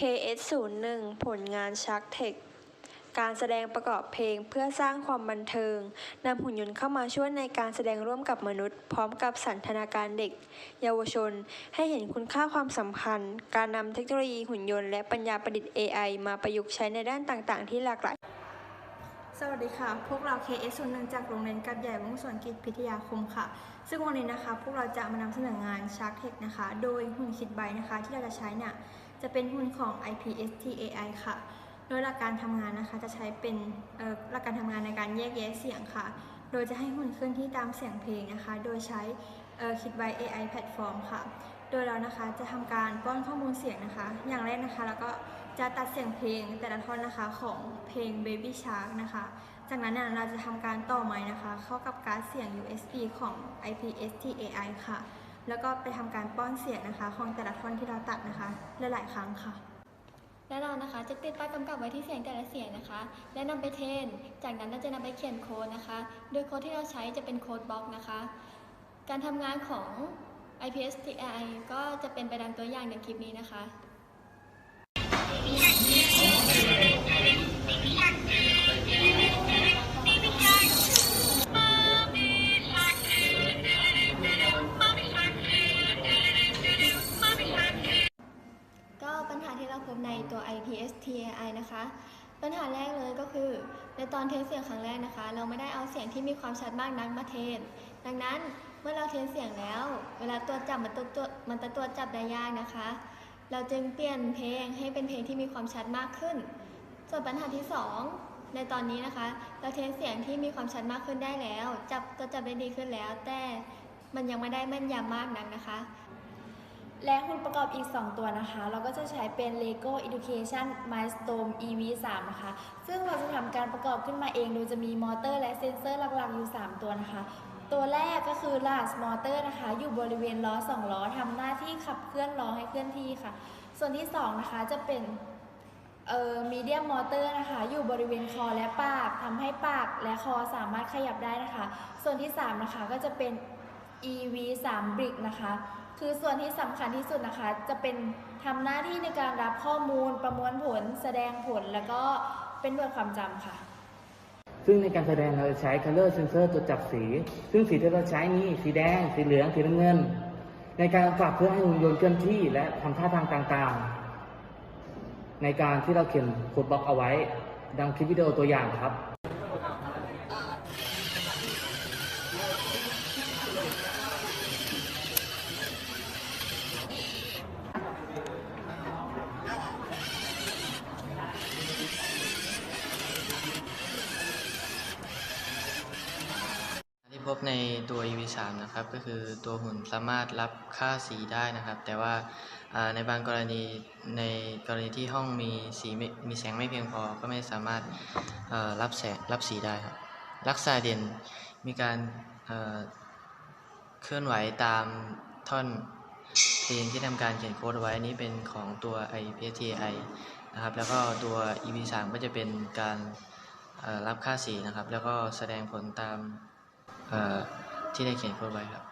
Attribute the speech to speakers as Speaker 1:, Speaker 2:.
Speaker 1: KS01 ผลงานชักเทคการแสดงประกอบเพลงเพื่อสร้างความบันเทิงนำหุ่นยนต์เข้ามาช่วยในการแสดงร่วมกับมนุษย์ พร้อมกับสันทนาการเด็ก เยาวชน ให้เห็นคุณค่าความสำคัญ การนำเทคโนโลยีหุ่นยนต์และปัญญาประดิษฐ์ AI มาประยุกต์ใช้ในด้านต่างๆ ที่หลากหลาย สวัสดีค่ะ พวกเรา KS01 จากโรงเรียนกัดใหญ่วงศ์สวนกิจพิทยาคมค่ะ ซึ่งวันนี้นะคะ พวกเราจะมานำเสนองาน Shark Tech นะคะ โดยหุ่นคิดไบนะคะ ที่เราจะใช้เนี่ย จะเป็นหุ่นของ IPST AI ค่ะ โดยหลักการทำงานนะคะ จะใช้เป็นเอ่อหลักการทำงานในการแยกแยะเสียงค่ะ โดยจะให้หุ่นเคลื่อนที่ตามเสียงเพลงนะคะ โดยใช้คิดไบ AI แพลตฟอร์มค่ะ โดยเรานะคะจะทำการป้อนข้อมูลเสียงนะคะ อย่างแรกนะคะ แล้วก็ จะตัดเสียงเพลงแต่ละท่อนนะคะของเพลง Baby Shark นะคะ จากนั้นเนี่ยเราจะทำการต่อไม้นะคะ เข้ากับการ์ดเสียง USB ของ IPST AI ค่ะ แล้วก็ไปทำการป้อนเสียงนะคะ ของแต่ละท่อนที่เราตัดนะคะลหลายๆครั้งค่ะ
Speaker 2: และเรานะคะจะติดป้ายกำกับไว้ที่เสียงแต่ละเสียงนะคะ และนำไปเทรนจากนั้นเราจะนำไปเขียนโค้ดนะคะ โดยโค้ดที่เราใช้จะเป็นโค้ดบล็อกนะคะ การทำงานของ IPSTI ก็จะเป็นไปดังตัวอย่างในคลิปนี้นะคะ ก็ปัญหาที่เราพบในตัว IPSTAI นะคะ ปัญหาแรกเลยก็คือ ในตอนเทสเสียงครั้งแรกนะคะ เราไม่ได้เอาเสียงที่มีความชัดมากนักมาเทสดังนั้นเมื่อเราเทสเสียงแล้ว เวลาตรวจับมันตัวตัวมันจะตรวจับได้ยากนะคะ เราจึงเปลี่ยนเพลงให้เป็นเพลงที่มีความชัดมากขึ้น ส่วนปัญหาที่สองในตอนนี้นะคะ เราเทสเสียงที่มีความชัดมากขึ้นได้แล้ว จับตัวจับได้ดีขึ้นแล้ว แต่มันยังไม่ได้แม่นยำมากนักนะคะ
Speaker 3: และหุ่นประกอบอีก 2 ตัวนะคะ เราก็จะใช้เป็น Lego Education Milestone EV 3 นะคะ ซึ่งเราจะทำการประกอบขึ้นมาเอง โดยจะมีมอเตอร์และเซ็นเซอร์หลักๆอยู่ 3 ตัวนะคะ ตัวแรกก็คือ Large Motor นะคะ อยู่บริเวณล้อ 2 ล้อทำหน้าที่ขับเคลื่อนล้อให้เคลื่อนที่ค่ะ ส่วนที่ 2 นะคะจะเป็นเอ่อ Medium Motor นะคะ อยู่บริเวณคอและปากทำให้ปากและคอสามารถขยับได้นะคะ ส่วนที่ 3 นะคะก็จะเป็น EV 3 Brick นะคะ คือส่วนที่สำคัญที่สุดนะคะ จะเป็นทำหน้าที่ในการรับข้อมูลประมวลผล แสดงผลแล้วก็เป็นหน่วยความจำค่ะ
Speaker 4: ซึ่งในการแสดงเราจะใช้ color sensor ตรวจจับสี ซึ่งสีที่เราใช้นี้สีแดง สีเหลือง สีน้ำเงิน ในการกำกับเพื่อให้หุ่นยนต์เคลื่อนที่และทำท่าทางต่างๆ ในการที่เราเขียนโค้ดบล็อกเอาไว้ ดังคลิปวิดีโอตัวอย่างครับ
Speaker 5: ที่พบในตัว EV3 นะครับ ก็คือตัวหุ่นสามารถรับค่าสีได้นะครับ แต่ว่าในบางกรณีในกรณีที่ห้องมีสีมีแสงไม่เพียงพอก็ไม่สามารถรับแสงรับสีได้ครับลักษณะเด่นมีการเคลื่อนไหวตามท่อนเพลงที่ทำการเขียนโค้ดไว้นี้เป็นของตัว IPSTI นะครับ แล้วก็ตัว EV3 ก็จะเป็นการรับค่าสีนะครับ แล้วก็แสดงผลตาม ที่ได้เขียนโค้ดไว้ครับ